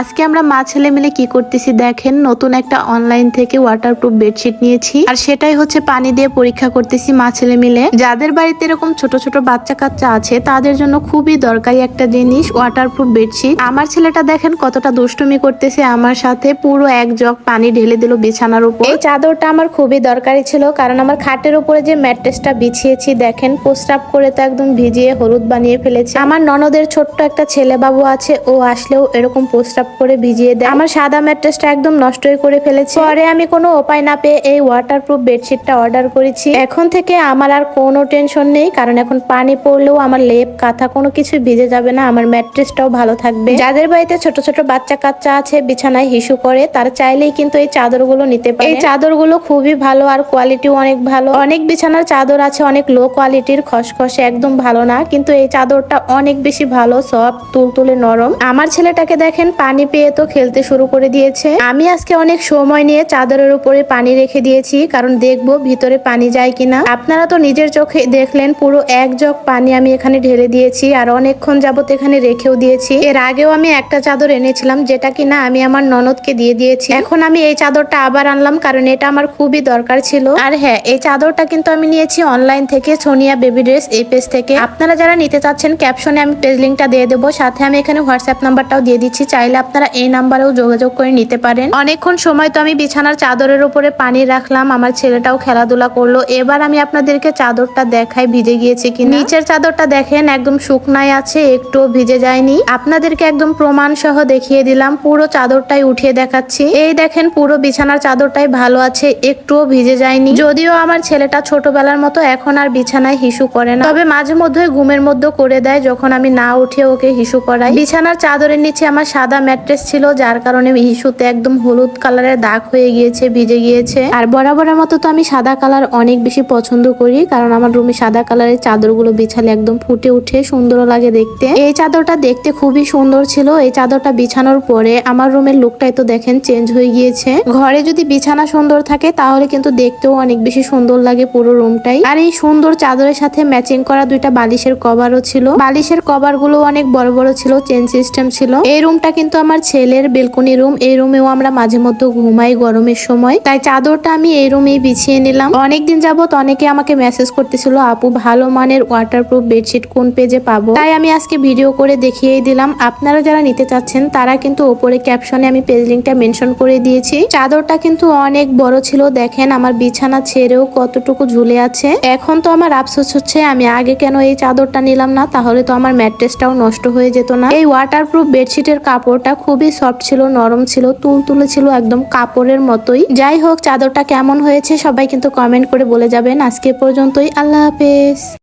আজকে আমরা মা ছেলে মিলে কি করতেছি দেখেন, নতুন একটা অনলাইন থেকে ওয়াটারপ্রুফ বেডশিট নিয়েছি। আর সেটাই হচ্ছে পানি দিয়ে পরীক্ষা করতেছি মা ছেলে মিলে। যাদের বাড়িতে এরকম ছোট ছোট বাচ্চা কাচ্চা আছে, তাদের জন্য খুবই দরকারি একটা জিনিস ওয়াটারপ্রুফ বেডশিট আমার ছেলেটা দেখেন কতটা দুষ্টুমি করতেছে আমার সাথে, পুরো এক জগ পানি ঢেলে দিল বিছানার উপর। এই চাদরটা আমার খুবই দরকারি ছিল, কারণ আমার খাটের উপরে যে ম্যাট্রেসটা বিছিয়েছি, দেখেন প্রস্রাব করে তো একদম ভিজিয়ে হলুদ বানিয়ে ফেলেছে। আমার ননদের ছোট্ট একটা ছেলে বাবু আছে, ও আসলেও এরকম প্রস্রাব করে ভিজিয়ে দেয়। আমার সাদা ম্যাট্রেসটা একদম নষ্টই করে ফেলেছি। পরে আমি কোনো উপায় না পেয়ে এই ওয়াটারপ্রুফ বেডশিটটা অর্ডার করেছি। এখন থেকে আমার আর কোনো টেনশন নেই, কারণ এখন পানি পড়লেও আমার লেপ, কাঁথা কোনো কিছু ভিজে যাবে না, আমার ম্যাট্রেসটাও ভালো থাকবে। যাদের বাড়িতে ছোট ছোট বাচ্চা কাচ্চা আছে, বিছানায় হিসু করে, তারা চাইলেই কিন্তু এই চাদরগুলো নিতে পারে। এই চাদরগুলো খুবই ভালো আর কোয়ালিটিও অনেক ভালো। অনেক বিছানার চাদর আছে, অনেক লো কোয়ালিটির খসখসে একদম ভালো না, কিন্তু এই চাদরটা অনেক বেশি ভালো সফট তুলতুলে নরম। আমার ছেলেটাকে দেখেন পানি পেয়ে তো খেলতে শুরু করে দিয়েছে। আমি আজকে অনেক সময় নিয়ে চাদরের উপরে পানি রেখে দিয়েছি, কারণ দেখব ভিতরে পানি যায় কিনা। আপনারা তো নিজের চোখে দেখলেন, পুরো এক জগ পানি আমি এখানে ঢেলে দিয়েছি, আর অনেকক্ষণ যাবত এখানে রেখেও দিয়েছি। এর আগেও আমি একটা চাদর এনেছিলাম, যেটা কিনা আমি আমার ননদকে দিয়ে দিয়েছি। এখন আমি এই চাদরটা আবার আনলাম, কারণ এটা আমার খুবই দরকার ছিল। আর হ্যাঁ এই চাদরটা কিন্তু আমি নিয়েছি অনলাইন থেকে, সোনিয়া বেবি ড্রেস এই পেজ থেকে। আপনারা যারা নিতে চাচ্ছেন, ক্যাপশনে আমি পেজ লিঙ্কটা দিয়ে দেবো, সাথে আমি এখানে হোয়াটসঅ্যাপ নাম্বারটাও দিয়ে দিচ্ছি, চাইলে আপনারা এই নাম্বারেও যোগাযোগ করে নিতে পারেন। অনেকক্ষণ সময় তো আমি বিছানার চাদরের উপরে পানি রাখলাম, আমার ছেলেটাও খেলাধুলা করল। এবার আমি আপনাদেরকে চাদরটা দেখাই ভিজে গিয়েছে কি নিচের চাদরটা দেখেন, একদম শুকনায় আছে, একটুও ভিজে যায়নি। আপনাদেরকে একদম প্রমাণ সহ দেখিয়ে দিলাম, পুরো চাদরটাই উঠিয়ে দেখাচ্ছি। এই দেখেন, পুরো বিছানার চাদরটাই ভালো আছে, একটুও ভিজে যায়নি। যদিও আমার ছেলেটা ছোটবেলার মতো এখন আর বিছানায় হিসু করে না। তবে মাঝে মধ্যে ঘুমের মধ্যে করে দেয়, যখন আমি না উঠে ওকে হিসু করাই। বিছানার চাদরের নিচে আমার সাদা ম্যাট্রেস ছিল, যার কারণে হিসুতে একদম হলুদ কালারের দাগ হয়ে গিয়েছে, ভিজে গিয়েছে। আর বরাবরের মতো তো আমি সাদা কালার অনেক বেশি পছন্দ করি, কারণ আমার রুমে সাদা কালারের চাদরগুলো বিছালে একদম ফুটে উঠে সুন্দর লাগে দেখতে। এই চাদরটা দেখতে খুবই সুন্দর ছিল। এই চাদরটা বিছানোর পরে আমার রুমের লুকটাই তো দেখেন চেঞ্জ হয়ে গিয়েছে। ঘরে যদি বিছানা সুন্দর থাকে, তাহলে কিন্তু দেখতেও অনেক বেশি সুন্দর লাগে পুরো রুমটাই। আর এই সুন্দর চাদরের সাথে ম্যাচিং করা দুইটা বালিশের কভারও ছিল। বালিশের কভারগুলো অনেক বড় বড় ছিল চেন সিস্টেম ছিল। এই রুমটা কিন্তু আমার ছেলের বেলকনি রুম এই রুমেও আমরা মাঝে মধ্যে ঘুমাই গরমের সময়। তাই চাদরটা আমি এই রুমেই বিছিয়ে নিলাম। অনেকদিন যাবত অনেকে আমাকে মেসেজ করতেছিল, আপু, ভালো মানের ওয়াটারপ্রুফ বেডশিট কোন পেজে পাবো? তাই আমি আজকে ভিডিও করে দেখিয়ে দিলাম। আপনারা যারা নিতে চাচ্ছেন, তারা কিন্তু ওপরে ক্যাপশনে আমি পেজ লিঙ্কটা মেনশন করে দিয়েছি। চাদরটা কিন্তু অনেক বড় ছিল। দেখেন, আমার বিছানা ছেড়েও কতটুকু ঝুলে আছে। এখন তো আমার আফসোস হচ্ছে, আমি আগে কেন এই চাদরটা নিলাম না? তাহলে তো আমার ম্যাট্রেসটাও নষ্ট হয়ে যেত না। এই ওয়াটারপ্রুফ বেডশিটের কাপড়টা খুবই সফট ছিল, নরম ছিল তুল তুলে ছিল, একদম কাপড়ের মতোই। যাই হোক, চাদরটা কেমন হয়েছে সবাই কিন্তু কমেন্ট করে বলে যাবেন। আজকে পর্যন্তই, আল্লাহ হাফেজ।